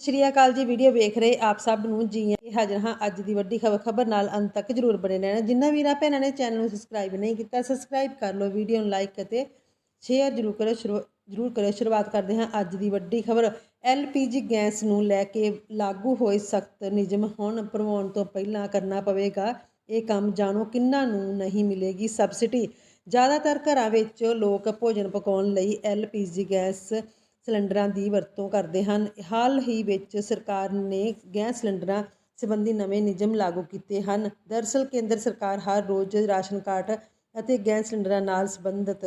ਸਤਿ ਸ਼੍ਰੀ ਅਕਾਲ ਜੀ, ਵੀਡੀਓ ਵੇਖ ਰਹੇ ਆਪ ਸਭ ਨੂੰ ਜੀ ਆਇਆਂ ਹਾਜ਼ਰ ਹਾਂ ਅੱਜ ਦੀ ਵੱਡੀ ਖਬਰ ਖਬਰ ਨਾਲ ਅੰਤ ਤੱਕ ਜਰੂਰ ਬਣੇ ਰਹਿਣਾ। ਜਿੰਨਾ ਵੀਰਾਂ ਭੈਣਾਂ ਨੇ ਚੈਨਲ ਨੂੰ ਸਬਸਕ੍ਰਾਈਬ ਨਹੀਂ ਕੀਤਾ ਸਬਸਕ੍ਰਾਈਬ ਕਰ ਲਓ, ਵੀਡੀਓ ਨੂੰ ਲਾਈਕ ਅਤੇ ਸ਼ੇਅਰ ਜਰੂਰ ਕਰੋ, ਸ਼ੁਰੂ, ਜਰੂਰ ਕਰੋ। ਸ਼ੁਰੂਆਤ ਕਰਦੇ ਹਾਂ ਅੱਜ ਦੀ ਵੱਡੀ ਖਬਰ। ਐਲਪੀਜੀ ਗੈਸ ਨੂੰ ਲੈ ਕੇ ਲਾਗੂ ਹੋਏ ਸਖਤ ਨਿਯਮ ਹੁਣ ਭਰਵਾਉਣ ਤੋਂ ਪਹਿਲਾਂ ਕਰਨਾ ਪਵੇਗਾ। ਇਹ ਕੰਮ ਜਾਣੋ ਕਿੰਨਾਂ ਨੂੰ ਨਹੀਂ ਮਿਲੇਗੀ ਸਬਸਿਡੀ ਜ਼ਿਆਦਾਤਰ ਘਰਾਂ ਵਿੱਚ ਲੋਕ ਭੋਜਨ ਪਕਾਉਣ ਲਈ ਐਲਪੀਜੀ ਗੈਸ ਸਿਲੰਡਰਾਂ ਦੀ ਵਰਤੋਂ ਕਰਦੇ ਹਨ। ਹਾਲ ਹੀ ਵਿੱਚ ਸਰਕਾਰ ਨੇ ਗੈਸ ਸਿਲੰਡਰਾਂ ਸੰਬੰਧੀ ਨਵੇਂ ਨਿਯਮ ਲਾਗੂ ਕੀਤੇ ਹਨ। ਦਰਅਸਲ ਕੇਂਦਰ ਸਰਕਾਰ ਹਰ ਰੋਜ਼ ਰਾਸ਼ਨ ਕਾਰਡ ਅਤੇ ਗੈਸ ਸਿਲੰਡਰਾਂ ਨਾਲ ਸੰਬੰਧਿਤ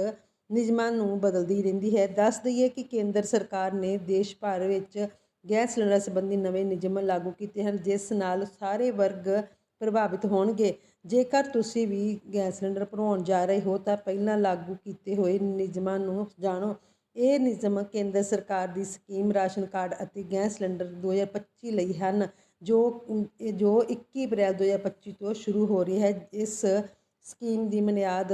ਨਿਯਮਾਂ ਨੂੰ ਬਦਲਦੀ ਰਹਿੰਦੀ ਹੈ। ਦੱਸ ਦਈਏ ਕਿ ਕੇਂਦਰ ਸਰਕਾਰ ਨੇ ਦੇਸ਼ ਭਰ ਵਿੱਚ ਗੈਸ ਸਿਲੰਡਰ ਸੰਬੰਧੀ ਨਵੇਂ ਨਿਯਮ ਲਾਗੂ ਕੀਤੇ ਹਨ, ਜਿਸ ਨਾਲ ਸਾਰੇ ਵਰਗ ਪ੍ਰਭਾਵਿਤ ਹੋਣਗੇ। ਜੇਕਰ ਤੁਸੀਂ ਵੀ ਗੈਸ ਸਿਲੰਡਰ ਭਰਵਾਉਣ ਜਾ ਰਹੇ ਹੋ, ਤਾਂ ਪਹਿਲਾਂ ਲਾਗੂ ਕੀਤੇ ਹੋਏ ਨਿਯਮਾਂ ਨੂੰ ਜਾਣੋ। ਇਹ ਨਿਯਮ ਕੇਂਦਰ ਸਰਕਾਰ ਦੀ ਸਕੀਮ ਰਾਸ਼ਨ ਕਾਰਡ ਅਤੇ ਗੈਸ ਸਿਲੰਡਰ 2025 ਲਈ ਹਨ, ਜੋ, ਇਹ ਜੋ 21 ਅਪ੍ਰੈਲ 2025 ਤੋਂ ਸ਼ੁਰੂ ਹੋ ਰਹੀ ਹੈ। ਇਸ ਸਕੀਮ ਦੀ ਮਿਆਦ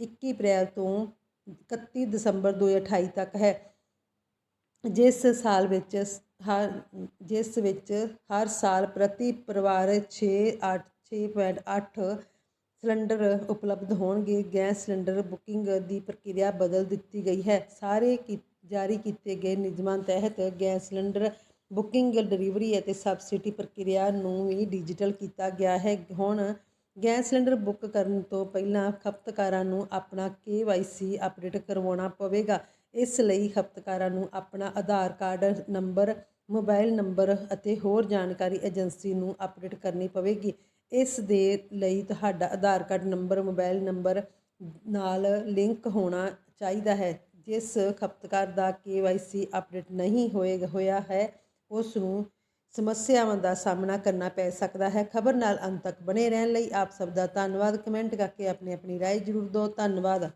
21 ਅਪ੍ਰੈਲ ਤੋਂ 31 ਦਸੰਬਰ 2028 ਤੱਕ ਹੈ, ਜਿਸ ਸਾਲ ਵਿੱਚ ਹਰ, ਜਿਸ ਵਿੱਚ ਹਰ ਸਾਲ ਪ੍ਰਤੀ ਪਰਿਵਾਰ 6 8 6.8 ਸਿਲੰਡਰ ਉਪਲਬਧ ਹੋਣਗੇ। ਗੈਸ ਸਿਲੰਡਰ ਬੁਕਿੰਗ ਦੀ ਪ੍ਰਕਿਰਿਆ ਬਦਲ ਦਿੱਤੀ ਗਈ ਹੈ। ਸਾਰੇ ਕੀ- ਜਾਰੀ ਕੀਤੇ ਗਏ ਨਿਯਮਾਂ ਤਹਿਤ ਗੈਸ ਸਿਲੰਡਰ ਬੁਕਿੰਗ, ਡਿਲੀਵਰੀ ਅਤੇ ਸਬਸਿਡੀ ਪ੍ਰਕਿਰਿਆ ਨੂੰ ਵੀ ਡਿਜੀਟਲ ਕੀਤਾ ਗਿਆ ਹੈ। ਹੁਣ ਗੈਸ ਸਿਲੰਡਰ ਬੁੱਕ ਕਰਨ ਤੋਂ ਪਹਿਲਾਂ ਖਪਤਕਾਰਾਂ ਨੂੰ ਆਪਣਾ KYC ਅਪਡੇਟ ਕਰਵਾਉਣਾ ਪਵੇਗਾ। ਇਸ ਲਈ ਖਪਤਕਾਰਾਂ ਨੂੰ ਆਪਣਾ Aadhaar card number, mobile number ਅਤੇ ਹੋਰ ਜਾਣਕਾਰੀ ਏਜੰਸੀ ਨੂੰ ਅਪਡੇਟ ਕਰਨੀ ਪਵੇਗੀ। ਇਸ ਦੇ ਲਈ ਤੁਹਾਡਾ Aadhaar card number mobile number ਨਾਲ ਲਿੰਕ ਹੋਣਾ ਚਾਹੀਦਾ ਹੈ ਜਿਸ ਖਪਤਕਾਰ ਦਾ KYC ਅਪਡੇਟ ਨਹੀਂ ਹੋਏਗਾ ਹੋਇਆ ਹੈ ਉਸ ਨੂੰ ਸਮੱਸਿਆਵਾਂ ਦਾ ਸਾਹਮਣਾ ਕਰਨਾ ਪੈ ਸਕਦਾ ਹੈ ਖਬਰ ਨਾਲ ਅੰਤ ਤੱਕ ਬਣੇ ਰਹਿਣ ਲਈ ਆਪ ਸਭ ਦਾ ਧੰਨਵਾਦ ਕਮੈਂਟ ਕਰਕੇ ਆਪਣੀ ਆਪਣੀ رائے ਜ਼ਰੂਰ ਦਿਓ ਧੰਨਵਾਦ